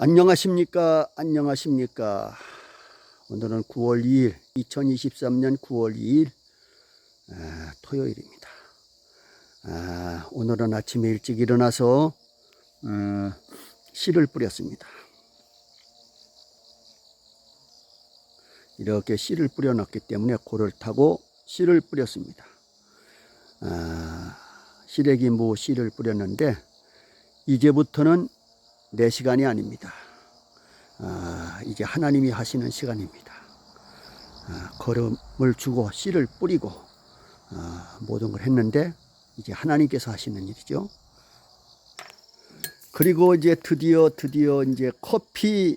안녕하십니까? 안녕하십니까? 오늘은 9월 2일, 2023년 9월 2일, 아, 토요일입니다. 아, 오늘은 아침에 일찍 일어나서, 어, 씨를 뿌렸습니다. 이렇게 씨를 뿌려 놨기 때문에 고를 타고 씨를 뿌렸습니다. 아, 시래기 무 씨를 뿌렸는데, 이제부터는 내 시간이 아닙니다. 아, 이제 하나님이 하시는 시간입니다. 아, 걸음을 주고 씨를 뿌리고 아, 모든 걸 했는데 이제 하나님께서 하시는 일이죠. 그리고 이제 드디어 드디어 이제 커피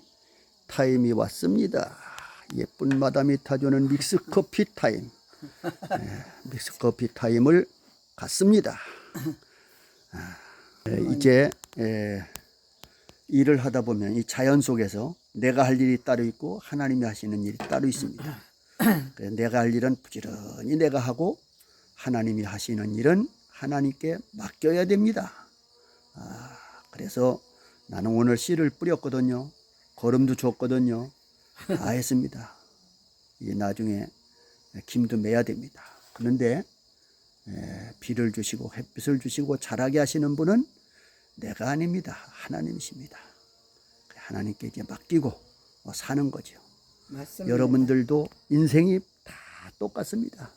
타임이 왔습니다. 예쁜 마담이 타주는 믹스 커피 타임. 예, 믹스 커피 타임을 갖습니다. 아, 예, 이제 예, 일을 하다 보면 이 자연 속에서 내가 할 일이 따로 있고 하나님이 하시는 일이 따로 있습니다. 내가 할 일은 부지런히 내가 하고 하나님이 하시는 일은 하나님께 맡겨야 됩니다. 아, 그래서 나는 오늘 씨를 뿌렸거든요. 거름도 줬거든요. 다 했습니다. 이제 나중에 김도 매야 됩니다. 그런데 에, 비를 주시고 햇빛을 주시고 자라게 하시는 분은 내가 아닙니다. 하나님이십니다. 하나님께 이제 맡기고 어, 사는 거죠. 맞습니다. 여러분들도 인생이 다 똑같습니다.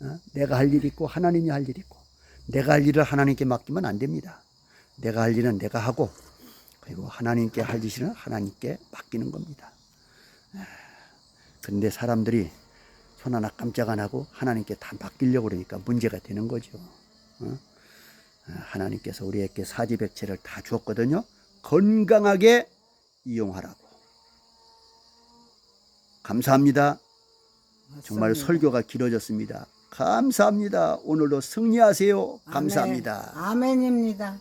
어? 내가 할 일이 있고 하나님이 할 일이 있고 내가 할 일을 하나님께 맡기면 안 됩니다. 내가 할 일은 내가 하고 그리고 하나님께 할 일은 하나님께 맡기는 겁니다. 그런데 사람들이 손 하나 깜짝 안 하고 하나님께 다 맡기려고 그러니까 문제가 되는 거죠. 어? 하나님께서 우리에게 사지백체를 다 주었거든요. 건강하게 이용하라고. 감사합니다. 정말 맞습니다. 설교가 길어졌습니다. 감사합니다. 오늘도 승리하세요. 감사합니다. 아멘. 아멘입니다.